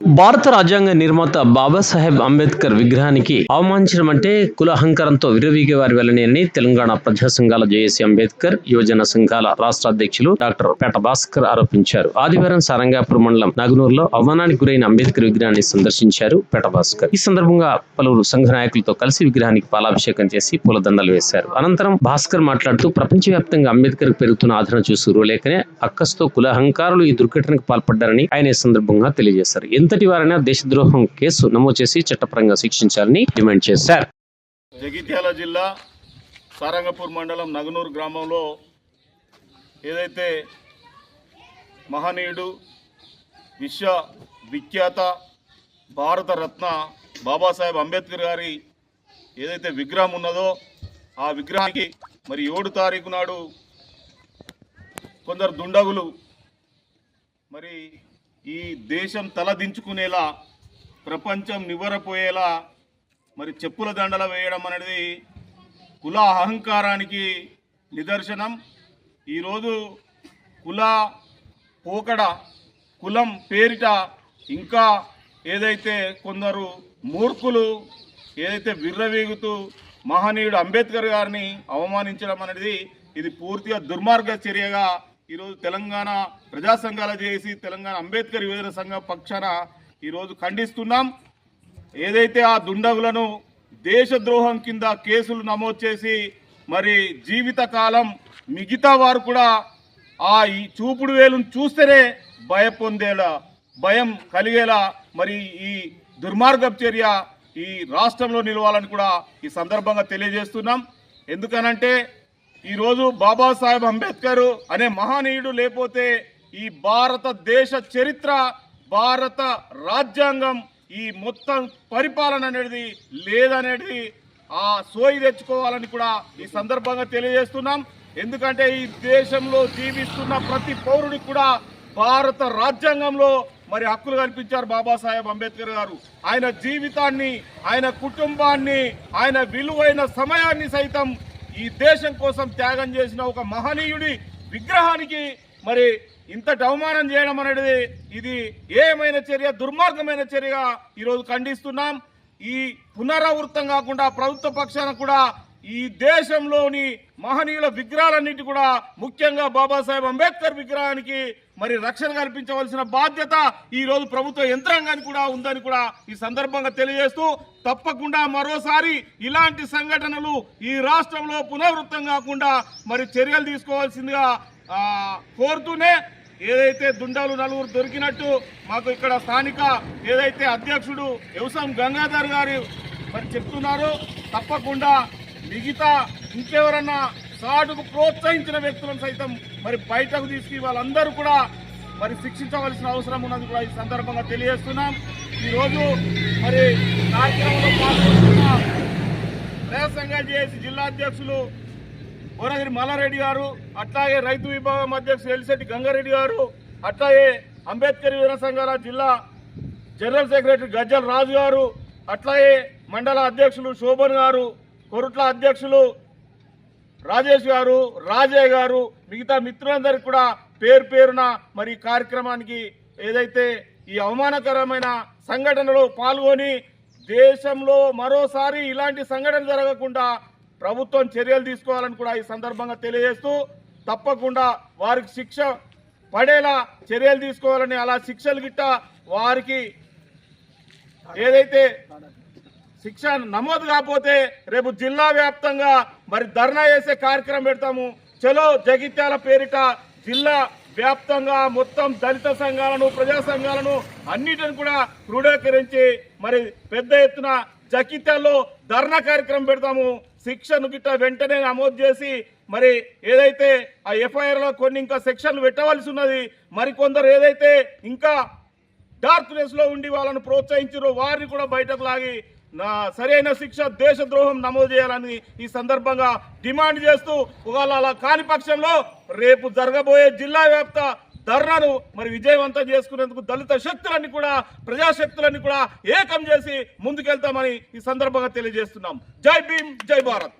భారత రాజ్యాంగ నిర్మాత బాబాసాహెబ్ అంబేద్కర్ విగ్రహానికి అవమానించడం అంటే కుల అహంకారంతో విరవీగే వారి వెళ్ళని తెలంగాణ ప్రజా సంఘాల జేఏసీ అంబేద్కర్ యువజన సంఘాల రాష్ట్ర అధ్యక్షులు డాక్టర్ పేట భాస్కర్ ఆరోపించారు. ఆదివారం సారంగాపూర్ మండలం నగనూరులో అవమానానికి గురైన అంబేద్కర్ విగ్రహాన్ని సందర్శించారు పేట భాస్కర్. ఈ సందర్భంగా పలువురు సంఘ నాయకులతో కలిసి విగ్రహానికి పాలాభిషేకం చేసి పూలదండలు వేశారు. అనంతరం భాస్కర్ మాట్లాడుతూ ప్రపంచవ్యాప్తంగా అంబేద్కర్ పెరుగుతున్న ఆదరణ చూసి రూలేకనే అక్కస్తో కుల అహంకారులు ఈ దుర్ఘటనకు పాల్పడ్డారని ఆయన ఈ సందర్భంగా తెలియజేశారు. ఇంతటి వారైనా దేశద్రోహం కేసు నమోదు చేసి చట్టపరంగా శిక్షించాలని డిమాండ్ చేశారు. జగిత్యాల జిల్లా సారంగపూర్ మండలం నగనూరు గ్రామంలో ఏదైతే మహనీయుడు విశ్వ విఖ్యాత భారత రత్న బాబాసాహెబ్ అంబేద్కర్ గారి ఏదైతే విగ్రహం ఉన్నదో ఆ విగ్రహానికి మరి ఏడు తారీఖు నాడు కొందరు దుండగులు మరి ఈ దేశం తలదించుకునేలా ప్రపంచం నివ్వరపోయేలా మరి చెప్పుల దండల వేయడం అనేది కుల అహంకారానికి నిదర్శనం. ఈరోజు కుల పోకడ కులం పేరిట ఇంకా ఏదైతే కొందరు మూర్ఖులు ఏదైతే విర్రవీగుతూ మహనీయుడు అంబేద్కర్ గారిని అవమానించడం అనేది ఇది పూర్తిగా దుర్మార్గ చర్యగా ఈరోజు తెలంగాణ ప్రజా సంఘాల చేసి తెలంగాణ అంబేద్కర్ యువజన సంఘం పక్షాన ఈరోజు ఖండిస్తున్నాం. ఏదైతే ఆ దుండగులను దేశద్రోహం కింద కేసులు నమోదు చేసి మరి జీవితకాలం మిగతా వారు కూడా ఆ ఈ చూపుడు వేలును చూస్తేనే భయ పొందేలా భయం కలిగేలా మరి ఈ దుర్మార్గపు చర్య ఈ రాష్ట్రంలో నిలవాలని కూడా ఈ సందర్భంగా తెలియజేస్తున్నాం. ఎందుకనంటే ఈరోజు బాబాసాహెబ్ అంబేద్కర్ అనే మహనీయుడు లేకపోతే ఈ భారతదేశ చరిత్ర భారత రాజ్యాంగం ఈ మొత్తం పరిపాలన అనేది లేదనేది ఆ సోయి తెచ్చుకోవాలని కూడా ఈ సందర్భంగా తెలియజేస్తున్నాం. ఎందుకంటే ఈ దేశంలో జీవిస్తున్న ప్రతి పౌరుడికి కూడా భారత రాజ్యాంగంలో మరి హక్కులు కల్పించారు బాబాసాహెబ్ అంబేద్కర్ గారు. ఆయన జీవితాన్ని ఆయన కుటుంబాన్ని ఆయన విలువైన సమయాన్ని సైతం ఈ దేశం కోసం త్యాగం చేసిన ఒక మహనీయుడి విగ్రహానికి మరి ఇంతటి అవమానం చేయడం అనేది ఇది ఏమైన చర్య దుర్మార్గమైన చర్యగా ఈరోజు ఖండిస్తున్నాం. ఈ పునరావృతం కాకుండా ప్రభుత్వ పక్షాన కూడా ఈ దేశంలోని మహనీయుల విగ్రహాలన్నిటి కూడా ముఖ్యంగా బాబాసాహెబ్ అంబేద్కర్ విగ్రహానికి మరి రక్షణ కల్పించవలసిన బాధ్యత ఈ రోజు ప్రభుత్వ యంత్రాంగానికి కూడా ఉందని కూడా ఈ సందర్భంగా తెలియజేస్తూ తప్పకుండా మరోసారి ఇలాంటి సంఘటనలు ఈ రాష్ట్రంలో పునరావృతం కాకుండా మరి చర్యలు తీసుకోవాల్సిందిగా కోరుతూనే ఏదైతే దుండాలు నలుగురు దొరికినట్టు మాకు ఇక్కడ స్థానిక ఏదైతే అధ్యక్షుడు వ్యవసాయం గంగాధర్ గారు మరి చెప్తున్నారో తప్పకుండా మిగతా ఇంకెవరన్నా సాటుకు ప్రోత్సహించిన వ్యక్తులను సైతం మరి బయటకు తీసుకు వాళ్ళందరూ కూడా మరి శిక్షించవలసిన అవసరం ఉన్నది కూడా ఈ సందర్భంగా తెలియజేస్తున్నాం. ఈరోజు మరి కార్యక్రమంలో పాల్గొంటున్న ప్రజా చేసి జిల్లా అధ్యక్షులు కోనగిరి మల్లారెడ్డి గారు అట్లాగే రైతు విభాగం అధ్యక్షులు ఎలిశెట్టి గంగారెడ్డి గారు అట్లాగే అంబేద్కర్ యువన సంఘాల జిల్లా జనరల్ సెక్రటరీ గజ్జల రాజు గారు అట్లాగే మండల అధ్యక్షులు శోభన్ గారు కొరుట్ల అధ్యక్షులు రాజేష్ గారు రాజయ్య గారు మిగతా మిత్రులందరికీ కూడా పేరు పేరున మరి కార్యక్రమానికి ఏదైతే ఈ అవమానకరమైన సంఘటనలో పాల్గొని దేశంలో మరోసారి ఇలాంటి సంఘటన జరగకుండా ప్రభుత్వం చర్యలు తీసుకోవాలని కూడా ఈ సందర్భంగా తెలియజేస్తూ తప్పకుండా వారికి శిక్ష పడేలా చర్యలు తీసుకోవాలని అలా శిక్షలు గిట్ట వారికి ఏదైతే శిక్ష నమోదు కాకపోతే రేపు జిల్లా వ్యాప్తంగా మరి ధర్నా చేసే కార్యక్రమం పెడతాము. చలో జగిత్యాల పేరిట జిల్లా వ్యాప్తంగా మొత్తం దళిత సంఘాలను ప్రజా సంఘాలను అన్నిటిని కూడా క్రోడీకరించి మరి పెద్ద ఎత్తున జగిత్యాల్లో ధర్నా కార్యక్రమం పెడతాము. శిక్షను గిట్ట వెంటనే నమోదు చేసి మరి ఏదైతే ఆ ఎఫ్ఐఆర్లో కొన్ని ఇంకా సెక్షన్లు పెట్టవలసి ఉన్నది మరి కొందరు ఏదైతే ఇంకా డార్క్నెస్లో ఉండి వాళ్ళను ప్రోత్సహించారో వారిని కూడా బయటకు లాగి సరైన శిక్ష దేశద్రోహం నమోదు చేయాలని ఈ సందర్భంగా డిమాండ్ చేస్తూ ఒకవేళ అలా కాని పక్షంలో రేపు జరగబోయే జిల్లా వ్యాప్త ధర్నాను మరి విజయవంతం చేసుకునేందుకు దళిత శక్తులన్నీ కూడా ప్రజాశక్తులన్నీ కూడా ఏకం చేసి ముందుకెళ్తామని ఈ సందర్భంగా తెలియజేస్తున్నాం. జై భీమ్ జై భారత్.